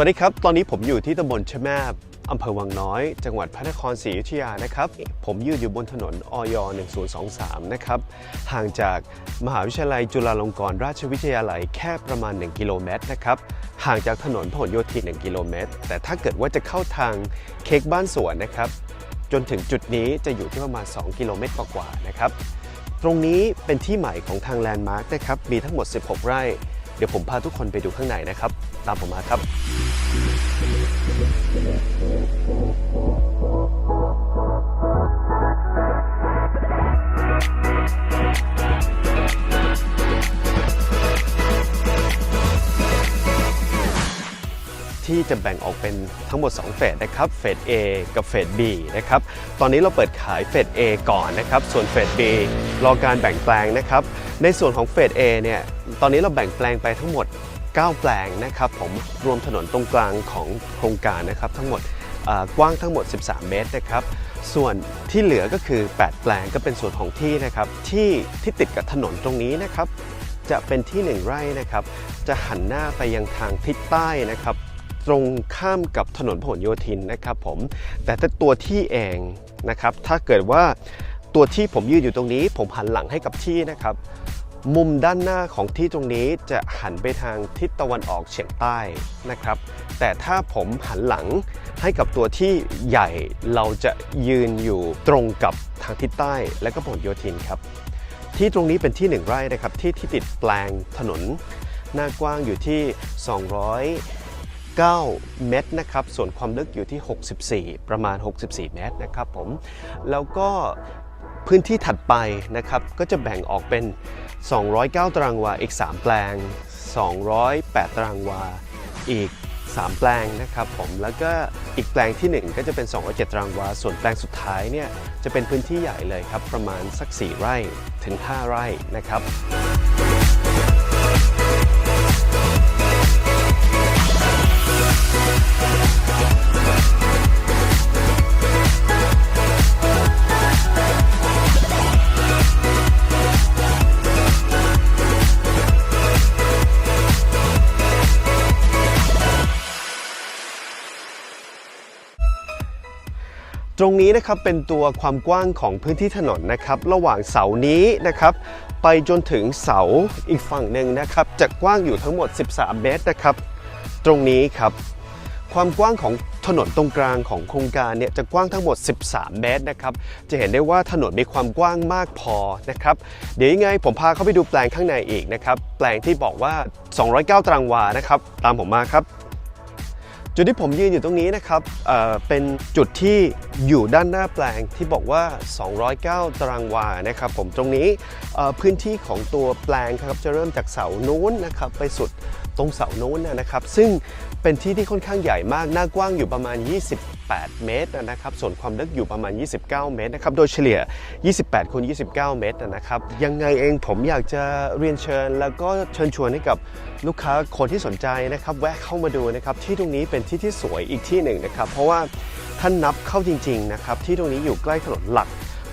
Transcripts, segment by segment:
วัสดีครับ ตอนนี้ผมอยู่ที่ตำบลชะแมบอำเภอวังน้อย จังหวัดพระนครศรีอยุธยานะครับ ผมยืนอยู่บนถนนอย 1023 นะครับ ห่างจากมหาวิทยาลัยจุฬาลงกรณราชวิทยาลัยแค่ประมาณ 1 กิโลเมตรนะครับ ห่างจากถนนพหลโยธิน 1 กิโลเมตร แต่ถ้าเกิดว่าจะเข้าทางเค้กบ้านสวนนะครับ จนถึงจุดนี้จะอยู่ที่ประมาณ 2 กิโลเมตรกว่าๆนะครับ ตรงนี้เป็นที่ใหม่ของทางแลนด์มาร์กนะครับ มีทั้งหมด 16 ไร่ เดี๋ยวผมพาทุกคนไปดูข้างในนะครับ ตามผมมาครับ ที่จะแบ่งออกเป็นทั้งหมด 2 เฟสนะครับเฟส A กับเฟส B นะครับตอนนี้เราเปิดขายเฟส A ก่อนนะครับส่วนเฟส B รอการแบ่งแปลงนะครับในส่วนของเฟส A เนี่ยตอนนี้เราแบ่งแปลงไปทั้งหมด 9 แปลงนะครับผมรวมถนนตรงกลางของโครงการนะครับทั้งหมดกว้างทั้งหมด 13 เมตรนะครับส่วนที่เหลือก็คือ 8 แปลงก็เป็นส่วนของที่นะครับที่ที่ติดกับถนนตรงนี้นะครับจะเป็นที่ 1 ไร่นะครับ จะหันหน้าไปยังทางทิศใต้นะครับ ตรงข้ามกับถนนพหลโยธินนะครับผมแต่ถ้าตัวที่เองนะครับถ้าเกิดว่าตัวที่ผมยืนอยู่ตรงนี้ ผมหันหลังให้กับที่นะครับ มุมด้านหน้าของที่ตรงนี้จะหันไปทางทิศตะวันออกเฉียงใต้นะครับ แต่ถ้าผมหันหลังให้กับตัวที่ใหญ่เราจะยืนอยู่ตรงกับทางทิศใต้และก็พหลโยธินครับ ที่ตรงนี้เป็นที่1ไร่นะครับที่ที่ติดแปลงถนนหน้ากว้างอยู่ที่ 9 เมตรนะครับ ส่วนความลึกอยู่ที่ 64 ประมาณ 64 เมตรนะครับผม แล้วก็พื้นที่ถัดไปนะครับ ก็จะแบ่งออกเป็น 209 ตารางวา อีก 3 แปลง 208 ตารางวา อีก 3 แปลงนะครับผม แล้วก็อีกแปลงที่ 1 ก็จะเป็น 207 ตารางวา ส่วนแปลงสุดท้ายเนี่ย จะเป็นพื้นที่ใหญ่เลยครับ ประมาณสัก 4 ไร่ถึง 5 ไร่นะครับ ตรงนี้นะครับเป็นตัวความกว้างของพื้นที่ถนนนะครับระหว่างเสานี้นะครับไปจนถึงเสาอีกฝั่งหนึ่งนะครับจะกว้างอยู่ทั้งหมด 13 เมตรนะครับ ตรงนี้ครับความกว้างของถนนตรงกลางของโครงการเนี่ยจะกว้างทั้งหมด 13 เมตรนะครับ จะเห็นได้ว่าถนนมีความกว้างมากพอนะครับ เดี๋ยวยังไงผมพาเข้าไปดูแปลงข้างในอีกนะครับ แปลงที่บอกว่า 209 ตารางวานะครับ ตามผมมาครับ จุดที่ผมยืนอยู่ตรงนี้นะครับเเป็นจุดที่อยู่ด้านหน้าแปลงที่บอกว่า 209 ตารางวานะครับผมตรงนี้พื้นที่ของตัวแปลงครับจะเริ่มจากเสานู้นนะครับไปสุด ตรงเสาโน้นนะครับ ซึ่งเป็นที่ที่ค่อนข้างใหญ่มาก หน้ากว้างอยู่ประมาณ 28 เมตรนะครับ ส่วนความลึกอยู่ประมาณ 29 เมตรนะครับ โดยเฉลี่ย 28คูณ29 เมตรนะครับ ยังไงเองผมอยากจะเรียนเชิญ แล้วก็เชิญชวนให้กับลูกค้าคนที่สนใจนะครับ แวะเข้ามาดูนะครับ ที่ตรงนี้เป็นที่ที่สวยอีกที่หนึ่งนะครับ เพราะว่าท่านนับเข้าจริงๆนะครับ ที่ตรงนี้อยู่ใกล้ถนนหลัก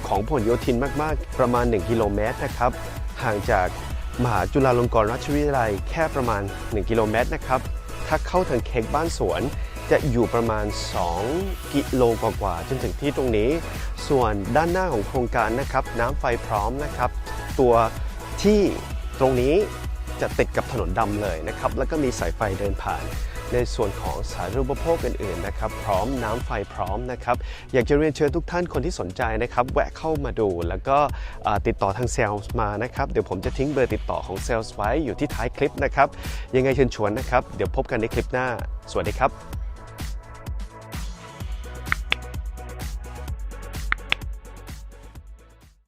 ของพหลโยธินมากๆ ประมาณ 1 กิโลเมตรนะครับ ห่างจาก มหาจุฬาลงกรณราชวิทยาลัยแค่ประมาณ 1 กิโลเมตรนะครับ ถ้าเข้าทางเค้กบ้านสวนจะอยู่ประมาณ 2 กิโลกว่าๆจนถึงที่ตรงนี้ ส่วนด้านหน้าของโครงการนะครับน้ำไฟพร้อมนะครับ ตัวที่ตรงนี้จะติดกับถนนดำเลยนะครับ แล้วก็มีสายไฟเดินผ่าน ในส่วนของสาธารณูปโภคอื่นๆนะครับพร้อมน้ำไฟพร้อมนะครับอยากจะเรียนเชิญทุกท่านคนที่สนใจนะครับแวะเข้ามาดูแล้วก็ติดต่อทางเซลล์มานะครับเดี๋ยวผมจะทิ้งเบอร์ติดต่อของเซลล์ไว้อยู่ที่ท้ายคลิปนะครับยังไงเชิญชวนนะครับเดี๋ยวพบกันในคลิปหน้า สวัสดีครับ